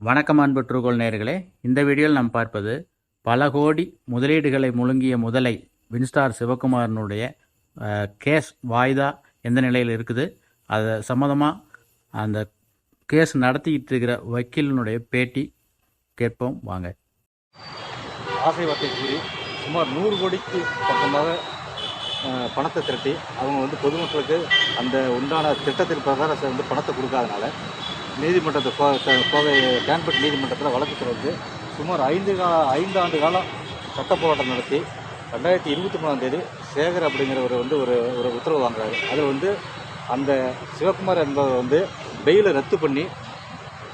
வணக்கம் அன்பு ட்ரூகோல் நேர்களே இந்த வீடியோவில் நாம் பார்ப்பது பல கோடி முதலீடுகளை முழுங்கிய முதலை வின்ஸ்டார் சிவகுமாரனுடைய கேஸ் வாய்தா எந்த நிலையில் இருக்குது? அது சம்மந்தமாக அந்த கேஸ் நடத்திக்கிட்டு இருக்கிற வக்கீலினுடைய பேட்டி கேட்போம். வாங்க. ஆசை வார்த்தை கூறி சுமார் நூறு கோடிக்கு பக்கமாக பணத்தை திரட்டி அவங்க வந்து பொதுமக்களுக்கு அந்த உண்டான திட்டத்தின் பிரகாரம் வந்து பணத்தை கொடுக்காதனால நீதிமன்றத்தை கோ- கோவை கேன்பட் நீதிமன்றத்தில் வழக்கு தொடர்ந்து சுமார் ஐந்து கா ஐந்து ஆண்டு காலம் சட்ட போராட்டம் நடத்தி ரெண்டாயிரத்தி இருபத்தி மூணாம் தேதி சேகர் அப்படிங்கிறவர் வந்து ஒரு ஒரு உத்தரவு வாங்குறாரு. அதில் வந்து அந்த சிவகுமார் என்பவர் வந்து பெயிலை ரத்து பண்ணி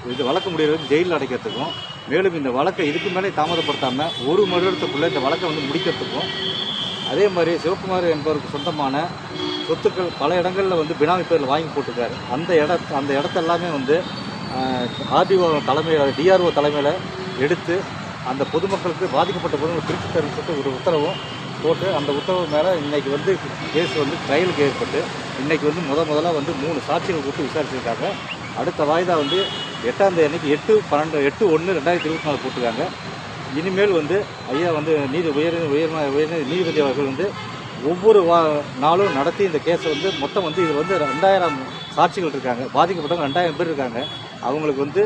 இது வழக்கு முடியறதுக்கு ஜெயிலில் அடைக்கிறதுக்கும் மேலும் இந்த வழக்கை இதுக்கு மேலே தாமதப்படுத்தாமல் ஒரு வருடத்துக்குள்ளே இந்த வழக்கை வந்து முடிக்கிறதுக்கும் அதே மாதிரி சிவகுமார் என்பவருக்கு சொந்தமான சொத்துக்கள் பல இடங்களில் வந்து பினாமி பேரில் வாங்கி போட்டிருக்காரு. அந்த இட அந்த இடத்த எல்லாமே வந்து ஆர்டிஓ தலைமையில் டிஆர்ஓ தலைமையில் எடுத்து அந்த பொதுமக்களுக்கு பாதிக்கப்பட்ட பொதுமக்கள் பிரித்து தரும் சொல்லிட்டு ஒரு உத்தரவும் போட்டு அந்த உத்தரவு மேலே இன்றைக்கி வந்து கேஸ் வந்து ட்ரையலுக்கு ஏற்பட்டு இன்றைக்கி வந்து முத முதலாக வந்து மூணு சாட்சிகள் கொடுத்து விசாரிச்சிருக்காங்க. அடுத்த வாய்தா வந்து எட்டாம் தேதி அன்னைக்கு எட்டு பன்னெண்டு எட்டு ஒன்று ரெண்டாயிரத்தி இருபத்தி நாலு போட்டிருக்காங்க. இனிமேல் வந்து ஐயா வந்து நீதி உயர் உயர் உயர் நீதிபதி அவர்கள் வந்து ஒவ்வொரு வா நாளும் நடத்தி இந்த கேஸை வந்து மொத்தம் வந்து இது வந்து ரெண்டாயிரம் சாட்சிகள் இருக்காங்க. பாதிக்கப்பட்டவங்க ரெண்டாயிரம் பேர் இருக்காங்க. அவங்களுக்கு வந்து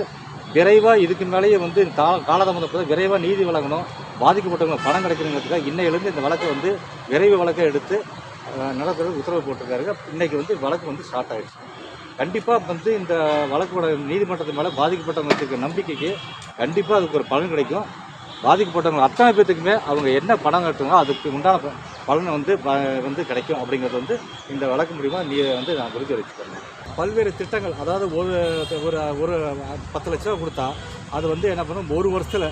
விரைவாக இதுக்கு மேலேயே வந்து கா காலதாமதம் விரைவாக நீதி வழங்கணும். பாதிக்கப்பட்டவங்க பணம் கிடைக்கணுங்கிறதுக்காக இன்னையிலேருந்து இந்த வழக்கை வந்து விரைவு வழக்கை எடுத்து அஹ், நடத்துறதுக்கு உத்தரவு போட்டிருக்காரு இன்றைக்கி வந்து வழக்கு வந்து ஸ்டார்ட் ஆகிடுச்சு கண்டிப்பாக வந்து இந்த வழக்கோட நீதிமன்றத்து மேலே பாதிக்கப்பட்டவங்க நம்பிக்கைக்கு கண்டிப்பாக அதுக்கு ஒரு பலன் கிடைக்கும். பாதிக்கப்பட்டவங்க அத்தனை பேர்த்துக்குமே அவங்க என்ன பணம் கட்டுங்களோ அதுக்கு உண்டான பலன் வந்து வந்து கிடைக்கும் அப்படிங்கிறது வந்து இந்த வழக்கு மூலிமா நீ வந்து நான் குறித்து வச்சுக்கிறேன். பல்வேறு திட்டங்கள் அதாவது ஒரு ஒரு ஒரு பத்து லட்ச ரூபா கொடுத்தா அது வந்து என்ன பண்ணும்? ஒரு வருஷத்தில்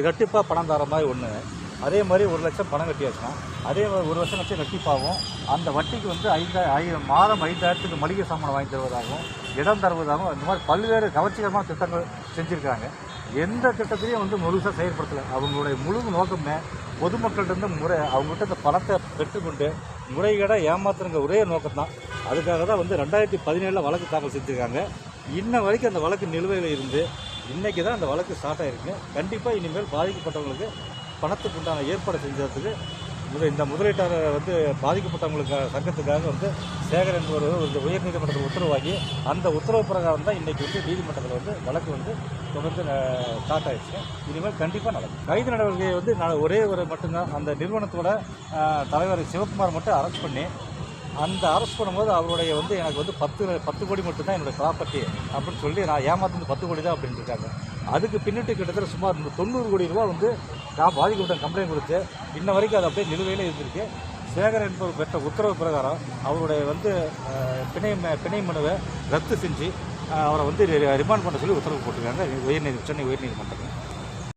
இரட்டிப்பாக பணம் தர மாதிரி ஒன்று அதே மாதிரி ஒரு லட்சம் பணம் கட்டியாச்சுன்னா அதே மாதிரி ஒரு வருஷம் லட்சம் ரெட்டிப்பாகும் அந்த வட்டிக்கு வந்து ஐந்து ஆயிரம் மாதம் ஐந்தாயிரத்துக்கு மளிகை சாமான் வாங்கி தருவதாகவும் இடம் தருவதாகவும் இந்த மாதிரி பல்வேறு கவர்ச்சிகரமான திட்டங்கள் செஞ்சுருக்காங்க. எந்த திட்டத்திலையும் வந்து முழுசாக செயல்படுத்தலை. அவங்களுடைய முழு நோக்கமே பொதுமக்கள்கிட்ட முறை அவங்ககிட்ட இந்த பணத்தை பெற்றுக்கொண்டு முறைகேடாக ஏமாத்துறங்க ஒரே நோக்கம் தான் அதுக்காக தான் வந்து ரெண்டாயிரத்தி பதினேழில் வழக்கு தாக்கல் செஞ்சுருக்காங்க. இன்ன வரைக்கும் அந்த வழக்கு நிலுவையில் இருந்து இன்றைக்கி தான் அந்த வழக்கு ஸ்டார்ட் ஆகிருக்கு கண்டிப்பாக இனிமேல் பாதிக்கப்பட்டவங்களுக்கு பணத்துக்கு உண்டான ஏற்பாடு செஞ்சதுக்கு முதல் இந்த முதலீட்டாளர் வந்து பாதிக்கப்பட்டவங்களுக்கு சங்கத்துக்காக வந்து சேகர் என்பவர் இந்த உயர்நீதிமன்றத்தில் உத்தரவாகி அந்த உத்தரவு பிரகாரம் தான் இன்றைக்கி வந்து நீதிமன்றத்தில் வந்து வழக்கு வந்து தொடர்ந்து ஸ்டார்ட் ஆயிடுச்சு. இனிமேல் கண்டிப்பாக நடக்கும். கைது நடவடிக்கையை வந்து நான் ஒரே ஒரு மட்டும்தான் அந்த நிறுவனத்தோட தலைவர் சிவகுமார் மட்டும் அரெஸ்ட் பண்ணி அந்த அரெஸ்ட் பண்ணும்போது அவருடைய வந்து எனக்கு வந்து பத்து பத்து கோடி மட்டும்தான் என்னுடைய ப்ராப்பர்ட்டி அப்படின்னு சொல்லி நான் ஏமாத்துனது பத்து கோடி தான் அப்படின்னு இருக்காங்க. அதுக்கு பின்னிட்டு கிட்டத்தட்ட சுமார் தொண்ணூறு கோடி ரூபா வந்து நான் பாதிக்கப்பட்ட கம்ப்ளைண்ட் கொடுத்து இன்ன வரைக்கும் அது அப்படியே நிலுவையில் இருந்திருக்கு. சேகர் என்பவர் பெற்ற உத்தரவு பிரகாரம் அவருடைய வந்து பிணை ம- பிணை மனுவை ரத்து செஞ்சு அவரை வந்து ரிமாண்ட் பண்ண சொல்லி உத்தரவு போட்டிருக்காங்க. உயர்நீதி சென்னை உயர்நீதிமன்றம்